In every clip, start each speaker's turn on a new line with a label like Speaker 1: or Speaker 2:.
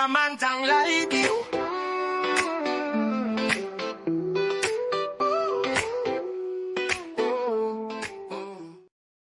Speaker 1: 파란만장 라이디오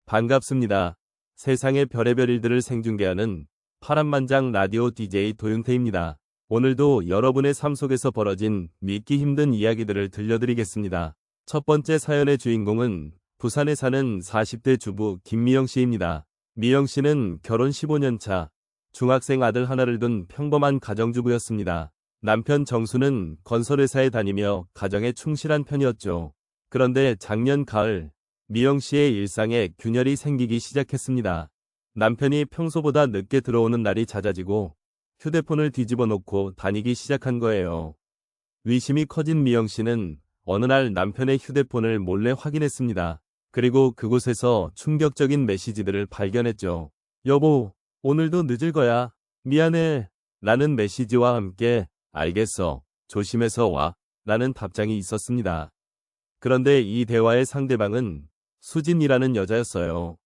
Speaker 2: 반갑습니다. 세상의 별의별 일들을 생중계하는 파란만장 라디오 DJ 도윤태입니다. 오늘도 여러분의 삶 속에서 벌어진 믿기 힘든 이야기들을 들려드리겠습니다. 첫 번째 사연의 주인공은 부산에 사는 40대 주부 김미영 씨입니다. 미영 씨는 결혼 15년 차 중학생 아들 하나를 둔 평범한 가정주부였습니다. 남편 정수는 건설회사에 다니며 가정에 충실한 편이었죠. 그런데 작년 가을 미영 씨의 일상에 균열이 생기기 시작했습니다. 남편이 평소보다 늦게 들어오는 날이 잦아지고 휴대폰을 뒤집어 놓고 다니기 시작한 거예요. 의심이 커진 미영 씨는 어느 날 남편의 휴대폰을 몰래 확인했습니다. 그리고 그곳에서 충격적인 메시지들을 발견했죠. 여보, 오늘도 늦을 거야. 미안해. 라는 메시지와 함께 알겠어. 조심해서 와. 라는 답장이 있었습니다. 그런데 이 대화의 상대방은 수진이라는 여자였어요.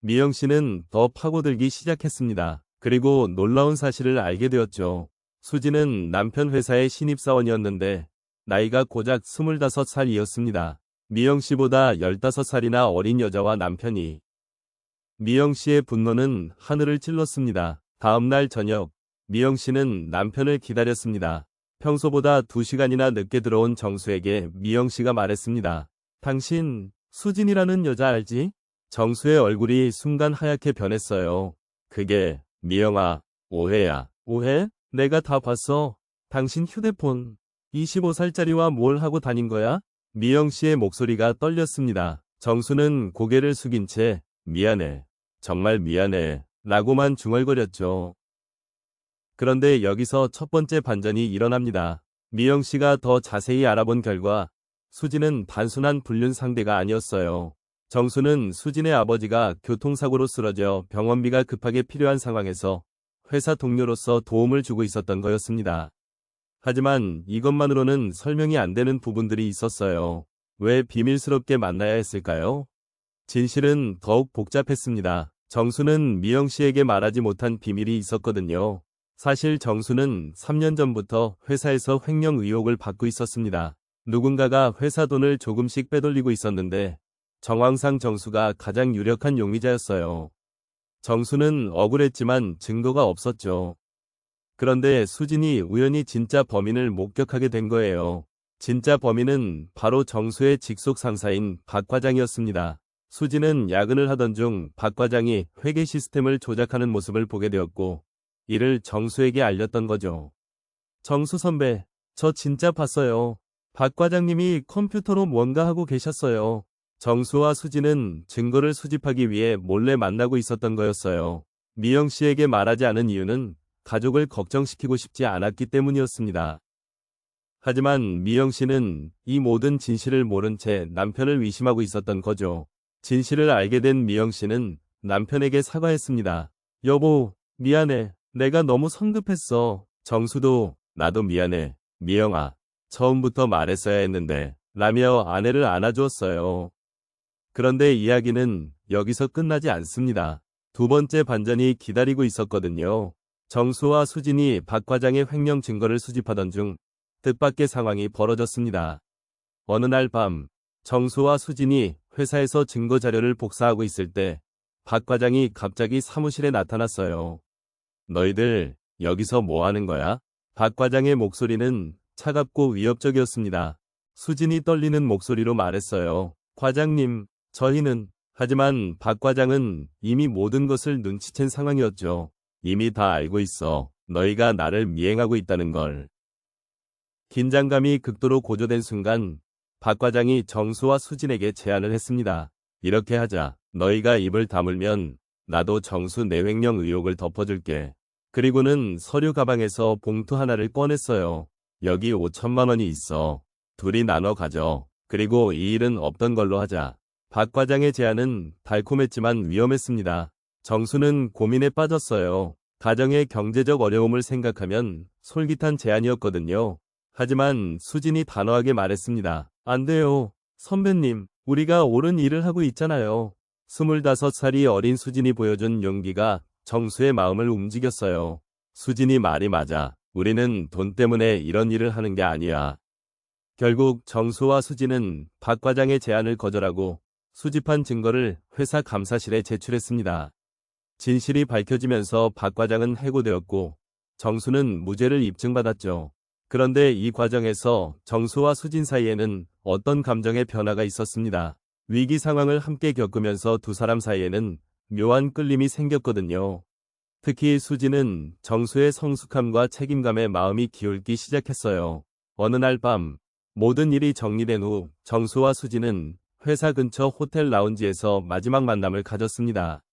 Speaker 2: 미영 씨는 더 파고들기 시작했습니다. 그리고 놀라운 사실을 알게 되었죠. 수진은 남편 회사의 신입사원이었는데 나이가 고작 25살이었습니다. 미영 씨보다 15살이나 어린 여자와 남편이 미영 씨의 분노는 하늘을 찔렀습니다. 다음 날 저녁 미영 씨는 남편을 기다렸습니다. 평소보다 2시간이나 늦게 들어온 정수에게 미영 씨가 말했습니다. 당신 수진이라는 여자 알지? 정수의 얼굴이 순간 하얗게 변했어요. 그게 미영아, 오해야. 오해? 내가 다 봤어. 당신 휴대폰 25살짜리와 뭘 하고 다닌 거야? 미영 씨의 목소리가 떨렸습니다. 정수는 고개를 숙인 채 미안해. 정말 미안해. 라고만 중얼거렸죠. 그런데 여기서 첫 번째 반전이 일어납니다. 미영 씨가 더 자세히 알아본 결과 수진은 단순한 불륜 상대가 아니었어요. 정수는 수진의 아버지가 교통사고로 쓰러져 병원비가 급하게 필요한 상황에서 회사 동료로서 도움을 주고 있었던 거였습니다. 하지만 이것만으로는 설명이 안 되는 부분들이 있었어요. 왜 비밀스럽게 만나야 했을까요? 진실은 더욱 복잡했습니다. 정수는 미영 씨에게 말하지 못한 비밀이 있었거든요. 사실 정수는 3년 전부터 회사에서 횡령 의혹을 받고 있었습니다. 누군가가 회사 돈을 조금씩 빼돌리고 있었는데 정황상 정수가 가장 유력한 용의자였어요. 정수는 억울했지만 증거가 없었죠. 그런데 수진이 우연히 진짜 범인을 목격하게 된 거예요. 진짜 범인은 바로 정수의 직속 상사인 박 과장이었습니다. 수진은 야근을 하던 중 박 과장이 회계 시스템을 조작하는 모습을 보게 되었고 이를 정수에게 알렸던 거죠. 정수 선배, 저 진짜 봤어요. 박 과장님이 컴퓨터로 뭔가 하고 계셨어요. 정수와 수진은 증거를 수집하기 위해 몰래 만나고 있었던 거였어요. 미영 씨에게 말하지 않은 이유는 가족을 걱정시키고 싶지 않았기 때문이었습니다. 하지만 미영 씨는 이 모든 진실을 모른 채 남편을 의심하고 있었던 거죠. 진실을 알게 된 미영 씨는 남편에게 사과했습니다. 여보, 미안해. 내가 너무 성급했어. 정수도 나도 미안해. 미영아, 처음부터 말했어야 했는데 라며 아내를 안아주었어요. 그런데 이야기는 여기서 끝나지 않습니다. 두 번째 반전이 기다리고 있었거든요. 정수와 수진이 박 과장의 횡령 증거를 수집하던 중 뜻밖의 상황이 벌어졌습니다. 어느 날 밤 정수와 수진이 회사에서 증거 자료를 복사하고 있을 때 박 과장이 갑자기 사무실에 나타났어요. 너희들 여기서 뭐 하는 거야? 박 과장의 목소리는 차갑고 위협적이었습니다. 수진이 떨리는 목소리로 말했어요. 과장님, 저희는 하지만 박 과장은 이미 모든 것을 눈치챈 상황이었죠. 이미 다 알고 있어. 너희가 나를 미행하고 있다는 걸. 긴장감이 극도로 고조된 순간 박 과장이 정수와 수진에게 제안을 했습니다. 이렇게 하자. 너희가 입을 다물면 나도 정수 내횡령 의혹을 덮어줄게. 그리고는 서류 가방에서 봉투 하나를 꺼냈어요. 여기 5천만 원이 있어. 둘이 나눠 가져. 그리고 이 일은 없던 걸로 하자. 박 과장의 제안은 달콤했지만 위험했습니다. 정수는 고민에 빠졌어요. 가정의 경제적 어려움을 생각하면 솔깃한 제안이었거든요. 하지만 수진이 단호하게 말했습니다. 안 돼요. 선배님, 우리가 옳은 일을 하고 있잖아요. 25살이 어린 수진이 보여준 용기가 정수의 마음을 움직였어요. 수진이 말이 맞아. 우리는 돈 때문에 이런 일을 하는 게 아니야. 결국 정수와 수진은 박 과장의 제안을 거절하고 수집한 증거를 회사 감사실에 제출했습니다. 진실이 밝혀지면서 박 과장은 해고되었고 정수는 무죄를 입증받았죠. 그런데 이 과정에서 정수와 수진 사이에는 어떤 감정의 변화가 있었습니다. 위기 상황을 함께 겪으면서 두 사람 사이에는 묘한 끌림이 생겼거든요. 특히 수진은 정수의 성숙함과 책임감에 마음이 기울기 시작했어요. 어느 날 밤 모든 일이 정리된 후 정수와 수진은 회사 근처 호텔 라운지에서 마지막 만남을 가졌습니다.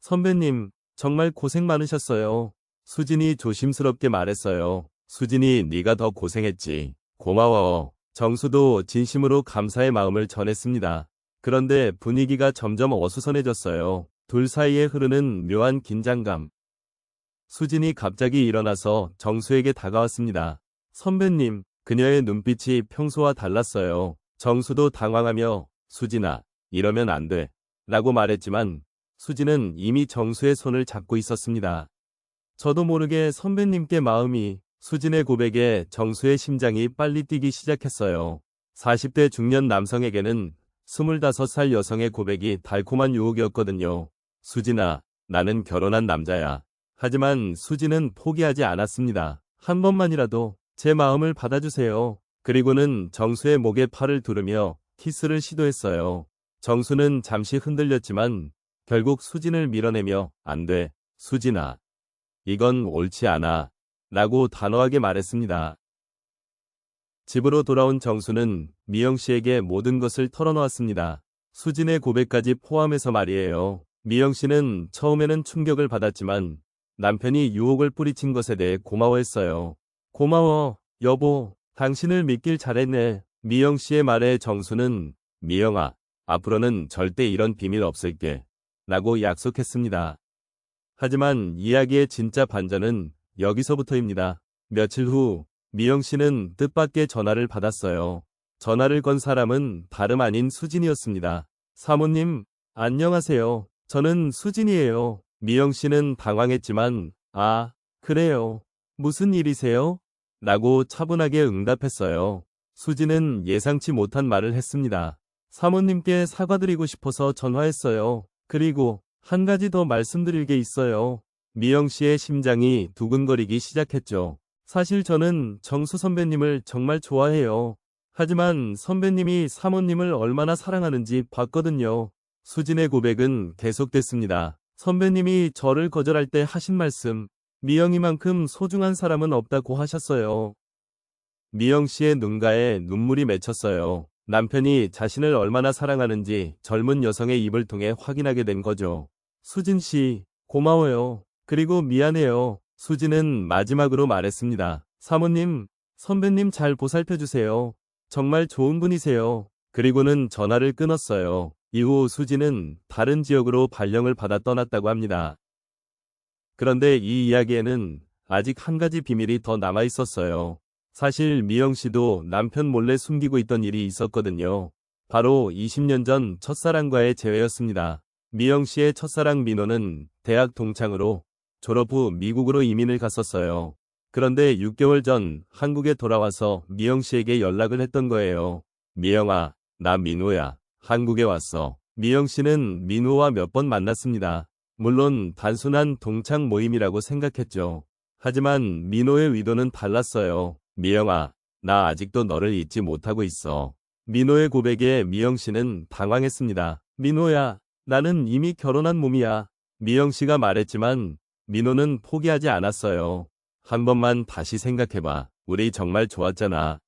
Speaker 2: 선배님, 정말 고생 많으셨어요. 수진이 조심스럽게 말했어요. 수진이 네가 더 고생했지. 고마워. 정수도 진심으로 감사의 마음을 전했습니다. 그런데 분위기가 점점 어수선해졌어요. 둘 사이에 흐르는 묘한 긴장감. 수진이 갑자기 일어나서 정수에게 다가왔습니다. 선배님, 그녀의 눈빛이 평소와 달랐어요. 정수도 당황하며 수진아, 이러면 안 돼. 라고 말했지만 수진은 이미 정수의 손을 잡고 있었습니다. 저도 모르게 선배님께 마음이 수진의 고백에 정수의 심장이 빨리 뛰기 시작했어요. 40대 중년 남성에게는 25살 여성의 고백이 달콤한 유혹이었거든요. 수진아, 나는 결혼한 남자야. 하지만 수진은 포기하지 않았습니다. 한 번만이라도 제 마음을 받아주세요. 그리고는 정수의 목에 팔을 두르며 키스를 시도했어요. 정수는 잠시 흔들렸지만 결국 수진을 밀어내며 안 돼, 수진아. 이건 옳지 않아. 라고 단호하게 말했습니다. 집으로 돌아온 정수는 미영 씨에게 모든 것을 털어놓았습니다. 수진의 고백까지 포함해서 말이에요. 미영 씨는 처음에는 충격을 받았지만 남편이 유혹을 뿌리친 것에 대해 고마워했어요. 고마워, 여보. 당신을 믿길 잘했네. 미영 씨의 말에 정수는 미영아, 앞으로는 절대 이런 비밀 없을게. 라고 약속했습니다. 하지만 이야기의 진짜 반전은 여기서부터입니다. 며칠 후 미영 씨는 뜻밖의 전화를 받았어요. 전화를 건 사람은 다름 아닌 수진이었습니다. 사모님, 안녕하세요. 저는 수진이에요. 미영 씨는 당황했지만, 아, 그래요. 무슨 일이세요? 라고 차분하게 응답했어요. 수진은 예상치 못한 말을 했습니다. 사모님께 사과드리고 싶어서 전화했어요. 그리고 한 가지 더 말씀드릴 게 있어요. 미영 씨의 심장이 두근거리기 시작했죠. 사실 저는 정수 선배님을 정말 좋아해요. 하지만 선배님이 사모님을 얼마나 사랑하는지 봤거든요. 수진의 고백은 계속됐습니다. 선배님이 저를 거절할 때 하신 말씀, 미영이만큼 소중한 사람은 없다고 하셨어요. 미영 씨의 눈가에 눈물이 맺혔어요. 남편이 자신을 얼마나 사랑하는지 젊은 여성의 입을 통해 확인하게 된 거죠. 수진 씨, 고마워요. 그리고 미안해요. 수진은 마지막으로 말했습니다. 사모님, 선배님 잘 보살펴주세요. 정말 좋은 분이세요. 그리고는 전화를 끊었어요. 이후 수진은 다른 지역으로 발령을 받아 떠났다고 합니다. 그런데 이 이야기에는 아직 한 가지 비밀이 더 남아 있었어요. 사실 미영 씨도 남편 몰래 숨기고 있던 일이 있었거든요. 바로 20년 전 첫사랑과의 재회였습니다. 미영 씨의 첫사랑 민호는 대학 동창으로 졸업 후 미국으로 이민을 갔었어요. 그런데 6개월 전 한국에 돌아와서 미영 씨에게 연락을 했던 거예요. 미영아, 나 민호야. 한국에 왔어. 미영 씨는 민호와 몇 번 만났습니다. 물론 단순한 동창 모임이라고 생각했죠. 하지만 민호의 의도는 달랐어요. 미영아, 나 아직도 너를 잊지 못하고 있어. 민호의 고백에 미영 씨는 당황했습니다. 민호야, 나는 이미 결혼한 몸이야. 미영 씨가 말했지만 민호는 포기하지 않았어요. 한 번만 다시 생각해봐. 우리 정말 좋았잖아.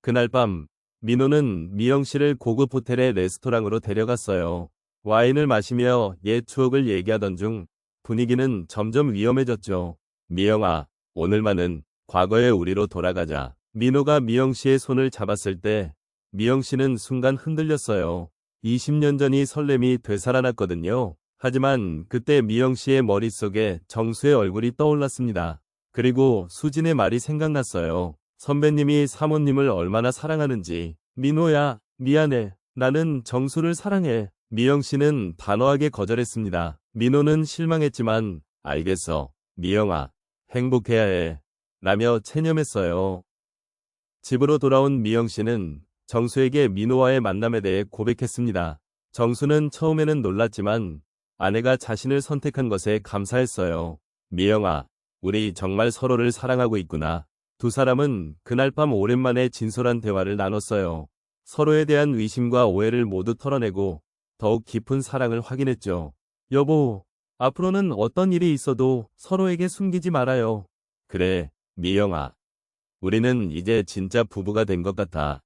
Speaker 2: 그날 밤 민호는 미영 씨를 고급 호텔의 레스토랑으로 데려갔어요. 와인을 마시며 옛 추억을 얘기하던 중 분위기는 점점 위험해졌죠. 미영아, 오늘만은 과거의 우리로 돌아가자. 민호가 미영 씨의 손을 잡았을 때 미영 씨는 순간 흔들렸어요. 20년 전이 설렘이 되살아났거든요. 하지만 그때 미영 씨의 머릿속에 정수의 얼굴이 떠올랐습니다. 그리고 수진의 말이 생각났어요. 선배님이 사모님을 얼마나 사랑하는지. 민호야, 미안해. 나는 정수를 사랑해. 미영 씨는 단호하게 거절했습니다. 민호는 실망했지만, 알겠어. 미영아, 행복해야 해. 라며 체념했어요. 집으로 돌아온 미영 씨는 정수에게 민호와의 만남에 대해 고백했습니다. 정수는 처음에는 놀랐지만 아내가 자신을 선택한 것에 감사했어요. 미영아, 우리 정말 서로를 사랑하고 있구나. 두 사람은 그날 밤 오랜만에 진솔한 대화를 나눴어요. 서로에 대한 의심과 오해를 모두 털어내고 더욱 깊은 사랑을 확인했죠. 여보, 앞으로는 어떤 일이 있어도 서로에게 숨기지 말아요. 그래, 미영아. 우리는 이제 진짜 부부가 된 것 같아.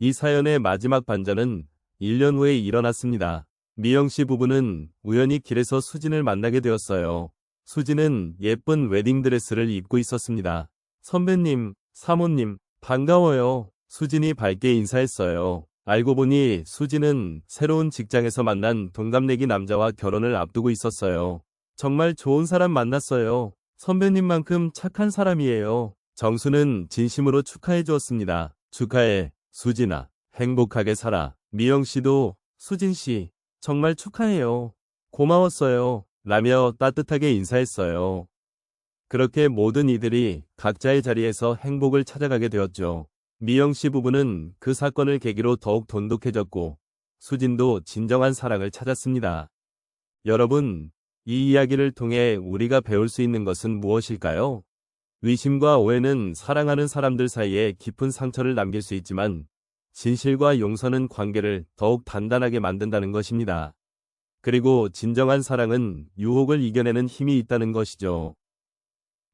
Speaker 2: 이 사연의 마지막 반전은 1년 후에 일어났습니다. 미영 씨 부부는 우연히 길에서 수진을 만나게 되었어요. 수진은 예쁜 웨딩드레스를 입고 있었습니다. 선배님, 사모님, 반가워요. 수진이 밝게 인사했어요. 알고 보니 수진은 새로운 직장에서 만난 동갑내기 남자와 결혼을 앞두고 있었어요. 정말 좋은 사람 만났어요. 선배님만큼 착한 사람이에요. 정수는 진심으로 축하해 주었습니다. 축하해, 수진아. 행복하게 살아. 미영 씨도, 수진 씨, 정말 축하해요. 고마웠어요. 라며 따뜻하게 인사했어요. 그렇게 모든 이들이 각자의 자리에서 행복을 찾아가게 되었죠. 미영 씨 부부는 그 사건을 계기로 더욱 돈독해졌고 수진도 진정한 사랑을 찾았습니다. 여러분, 이 이야기를 통해 우리가 배울 수 있는 것은 무엇일까요? 의심과 오해는 사랑하는 사람들 사이에 깊은 상처를 남길 수 있지만 진실과 용서는 관계를 더욱 단단하게 만든다는 것입니다. 그리고 진정한 사랑은 유혹을 이겨내는 힘이 있다는 것이죠.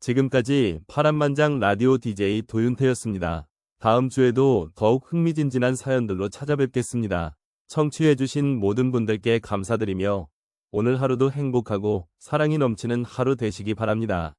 Speaker 2: 지금까지 파란만장 라디오 DJ 도윤태였습니다. 다음 주에도 더욱 흥미진진한 사연들로 찾아뵙겠습니다. 청취해주신 모든 분들께 감사드리며 오늘 하루도 행복하고 사랑이 넘치는 하루 되시기 바랍니다.